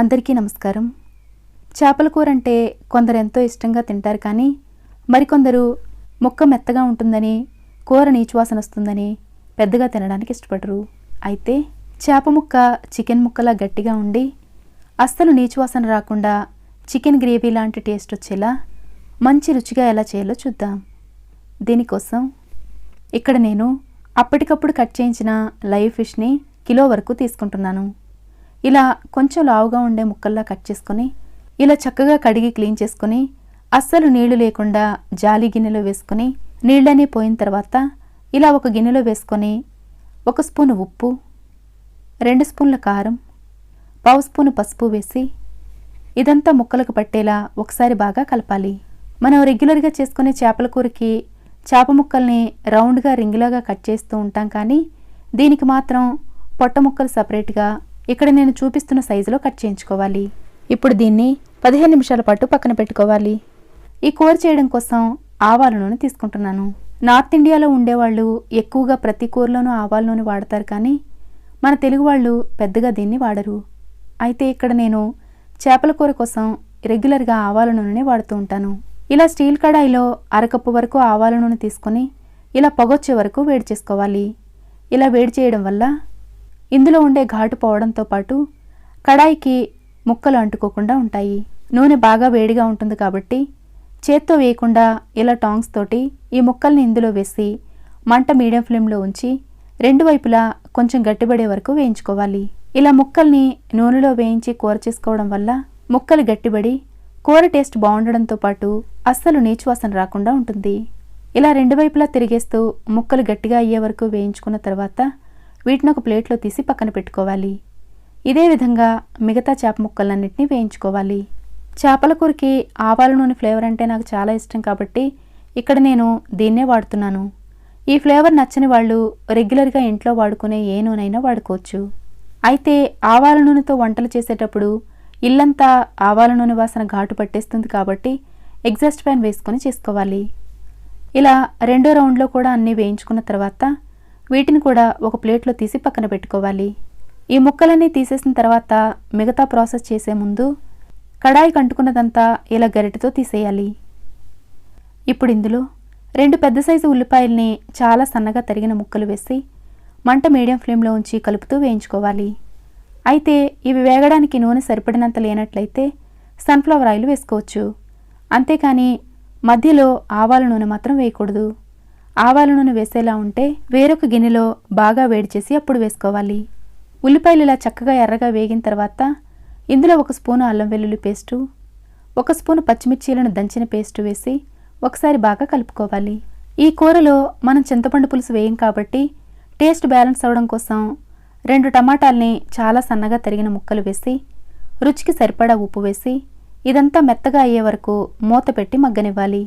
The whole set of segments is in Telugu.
అందరికీ నమస్కారం. చేపల కూర అంటే కొందరు ఎంతో ఇష్టంగా తింటారు కానీ మరికొందరు ముక్క మెత్తగా ఉంటుందని కూర నీచువాసన వస్తుందని పెద్దగా తినడానికి ఇష్టపడరు. అయితే చేప ముక్క చికెన్ ముక్కలా గట్టిగా ఉండి అస్సలు నీచువాసన రాకుండా చికెన్ గ్రేవీ లాంటి టేస్ట్ వచ్చేలా మంచి రుచిగా ఎలా చేయాలో చూద్దాం. దీనికోసం ఇక్కడ నేను అప్పటికప్పుడు కట్ చేయించిన లైవ్ ఫిష్ని కిలో వరకు తీసుకుంటున్నాను. ఇలా కొంచెం లావుగా ఉండే ముక్కల్లా కట్ చేసుకొని ఇలా చక్కగా కడిగి క్లీన్ చేసుకొని అస్సలు నీళ్ళు లేకుండా జాలి గిన్నెలో వేసుకొని నీళ్ళని పోయిన తర్వాత ఇలా ఒక గిన్నెలో వేసుకొని ఒక స్పూన్ ఉప్పు రెండు స్పూన్ల కారం పావు స్పూన్ పసుపు వేసి ఇదంతా ముక్కలకు పట్టేలా ఒకసారి బాగా కలపాలి. మనం రెగ్యులర్గా చేసుకునే చేపల కూరకి చేప ముక్కల్ని రౌండ్గా రింగులాగా కట్ చేస్తూ ఉంటాం కానీ దీనికి మాత్రం పొట్ట ముక్కలు సపరేట్గా ఇక్కడ నేను చూపిస్తున్న సైజులో కట్ చేయించుకోవాలి. ఇప్పుడు దీన్ని పదిహేను నిమిషాల పాటు పక్కన పెట్టుకోవాలి. ఈ కూర చేయడం కోసం ఆవాల నూనె తీసుకుంటున్నాను. నార్త్ ఇండియాలో ఉండేవాళ్ళు ఎక్కువగా ప్రతి కూరలోనూ ఆవాల నూనె వాడతారు కానీ మన తెలుగు వాళ్ళు పెద్దగా దీన్ని వాడరు. అయితే ఇక్కడ నేను చేపల కూర కోసం రెగ్యులర్గా ఆవాల నూనెనే వాడుతూ ఉంటాను. ఇలా స్టీల్ కడాయిలో అరకప్పు వరకు ఆవాల నూనె తీసుకొని ఇలా పొగొచ్చే వరకు వేడి చేసుకోవాలి. ఇలా వేడి చేయడం వల్ల ఇందులో ఉండే ఘాటు పోవడంతో పాటు కడాయికి ముక్కలు అంటుకోకుండా ఉంటాయి. నూనె బాగా వేడిగా ఉంటుంది కాబట్టి చేత్తో వేయకుండా ఇలా టాంగ్స్ తోటి ఈ ముక్కల్ని ఇందులో వేసి మంట మీడియం ఫ్లేమ్లో ఉంచి రెండు వైపులా కొంచెం గట్టిపడే వరకు వేయించుకోవాలి. ఇలా ముక్కల్ని నూనెలో వేయించి కూర చేసుకోవడం వల్ల ముక్కలు గట్టిబడి కూర టేస్ట్ బాగుండడంతో పాటు అస్సలు నీచువాసన రాకుండా ఉంటుంది. ఇలా రెండు వైపులా తిరిగేస్తూ ముక్కలు గట్టిగా అయ్యే వరకు వేయించుకున్న తర్వాత వీటిని ఒక ప్లేట్లో తీసి పక్కన పెట్టుకోవాలి. ఇదే విధంగా మిగతా చేప ముక్కలన్నింటినీ వేయించుకోవాలి. చేపల కూరకి ఆవాల నూనె ఫ్లేవర్ అంటే నాకు చాలా ఇష్టం కాబట్టి ఇక్కడ నేను దీన్నే వాడుతున్నాను. ఈ ఫ్లేవర్ నచ్చని వాళ్ళు రెగ్యులర్గా ఇంట్లో వాడుకునే ఏ నూనెైనా వాడుకోవచ్చు. అయితే ఆవాల నూనెతో వంటలు చేసేటప్పుడు ఇల్లంతా ఆవాల నూనె వాసన ఘాటు పట్టేస్తుంది కాబట్టి ఎగ్జాస్ట్ ఫ్యాన్ వేసుకొని చేసుకోవాలి. ఇలా రెండో రౌండ్లో కూడా అన్నీ వేయించుకున్న తర్వాత వీటిని కూడా ఒక ప్లేట్లో తీసి పక్కన పెట్టుకోవాలి. ఈ ముక్కలన్నీ తీసేసిన తర్వాత మిగతా ప్రాసెస్ చేసే ముందు కడాయి కంటుకున్నదంతా ఇలా గరిటతో తీసేయాలి. ఇప్పుడు ఇందులో రెండు పెద్ద సైజు ఉల్లిపాయల్ని చాలా సన్నగా తరిగిన ముక్కలు వేసి మంట మీడియం ఫ్లేమ్లో ఉంచి కలుపుతూ వేయించుకోవాలి. అయితే ఇవి వేగడానికి నూనె సరిపడినంత లేనట్లయితే సన్ఫ్లవర్ ఆయిల్ వేసుకోవచ్చు. అంతేకాని మధ్యలో ఆవాల నూనె మాత్రం వేయకూడదు. ఆవాల నూనె వేసేలా ఉంటే వేరొక గిన్నెలో బాగా వేడి చేసి అప్పుడు వేసుకోవాలి. ఉల్లిపాయలు ఇలా చక్కగా ఎర్రగా వేగిన తర్వాత ఇందులో ఒక స్పూను అల్లం వెల్లుల్లి పేస్టు ఒక స్పూను పచ్చిమిర్చీలను దంచిన పేస్టు వేసి ఒకసారి బాగా కలుపుకోవాలి. ఈ కూరలో మనం చింతపండు పులుసు వేయం కాబట్టి టేస్ట్ బ్యాలెన్స్ అవ్వడం కోసం రెండు టమాటాల్ని చాలా సన్నగా తరిగిన ముక్కలు వేసి రుచికి సరిపడా ఉప్పు వేసి ఇదంతా మెత్తగా అయ్యే వరకు మూత పెట్టి మగ్గనివ్వాలి.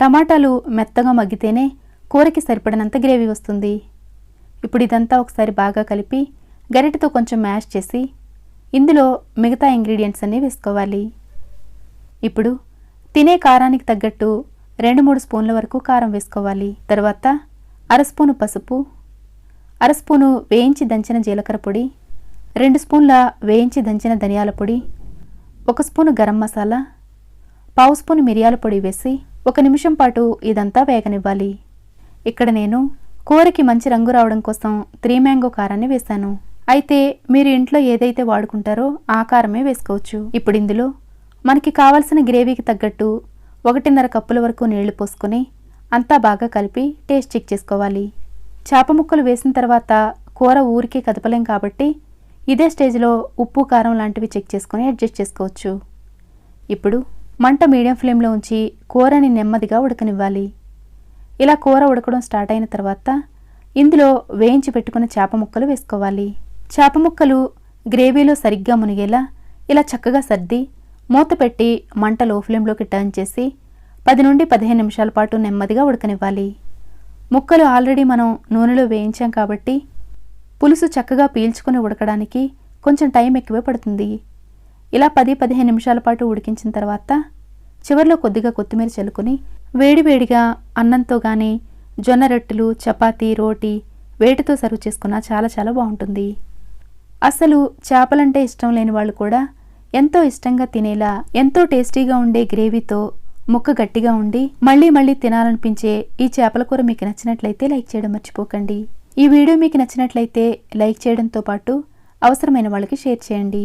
టమాటాలు మెత్తగా మగ్గితేనే కూరకి సరిపడినంత గ్రేవీ వస్తుంది. ఇప్పుడు ఇదంతా ఒకసారి బాగా కలిపి గరిటతో కొంచెం మ్యాష్ చేసి ఇందులో మిగతా ఇంగ్రీడియంట్స్ అన్నీ వేసుకోవాలి. ఇప్పుడు తినే కారానికి తగ్గట్టు రెండు మూడు స్పూన్ల వరకు కారం వేసుకోవాలి. తర్వాత అర స్పూను పసుపు అర స్పూను వేయించి దంచిన జీలకర్ర పొడి రెండు స్పూన్ల వేయించి దంచిన ధనియాల పొడి ఒక స్పూను గరం మసాలా పావు స్పూను మిరియాల పొడి వేసి ఒక నిమిషం పాటు ఇదంతా వేగనివ్వాలి. ఇక్కడ నేను కూరకి మంచి రంగు రావడం కోసం త్రీ మ్యాంగో కారాన్ని వేశాను. అయితే మీరు ఇంట్లో ఏదైతే వాడుకుంటారో ఆ కారమే వేసుకోవచ్చు. ఇప్పుడు ఇందులో మనకి కావాల్సిన గ్రేవీకి తగ్గట్టు ఒకటిన్నర కప్పుల వరకు నీళ్ళు పోసుకొని అంతా బాగా కలిపి టేస్ట్ చెక్ చేసుకోవాలి. చేప ముక్కలు వేసిన తర్వాత కూర ఊరికే కదపలేం కాబట్టి ఇదే స్టేజ్లో ఉప్పు కారం లాంటివి చెక్ చేసుకొని అడ్జస్ట్ చేసుకోవచ్చు. ఇప్పుడు మంట మీడియం ఫ్లేమ్లో ఉంచి కూరని నెమ్మదిగా ఉడకనివ్వాలి. ఇలా కూర ఉడకడం స్టార్ట్ అయిన తర్వాత ఇందులో వేయించి పెట్టుకున్న చేప ముక్కలు వేసుకోవాలి. చేప ముక్కలు గ్రేవీలో సరిగ్గా మునిగేలా ఇలా చక్కగా సర్ది మూత పెట్టి మంట లో ఫ్లేమ్లోకి టర్న్ చేసి పది నుండి పదిహేను నిమిషాల పాటు నెమ్మదిగా ఉడకనివ్వాలి. ముక్కలు ఆల్రెడీ మనం నూనెలో వేయించాం కాబట్టి పులుసు చక్కగా పీల్చుకొని ఉడకడానికి కొంచెం టైం ఎక్కువే పడుతుంది. ఇలా పది పదిహేను నిమిషాల పాటు ఉడికించిన తర్వాత చివరిలో కొద్దిగా కొత్తిమీర చల్లుకొని వేడివేడిగా అన్నంతో కానీ జొన్న రొట్టెలు చపాతీ రోటీ వేటితో సర్వ్ చేసుకున్నా చాలా చాలా బాగుంటుంది. అసలు చేపలంటే ఇష్టం లేని వాళ్ళు కూడా ఎంతో ఇష్టంగా తినేలా ఎంతో టేస్టీగా ఉండే గ్రేవీతో ముక్క గట్టిగా ఉండి మళ్ళీ మళ్ళీ తినాలనిపించే ఈ చేపల కూర మీకు నచ్చినట్లయితే లైక్ చేయడం మర్చిపోకండి. ఈ వీడియో మీకు నచ్చినట్లయితే లైక్ చేయడంతో పాటు అవసరమైన వాళ్ళకి షేర్ చేయండి.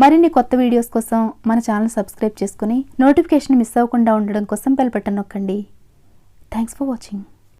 మరిన్ని కొత్త వీడియోస్ కోసం మన ఛానల్ సబ్స్క్రైబ్ చేసుకుని నోటిఫికేషన్ మిస్ అవ్వకుండా ఉండడం కోసం బెల్ బటన్ నొక్కండి. Thanks for watching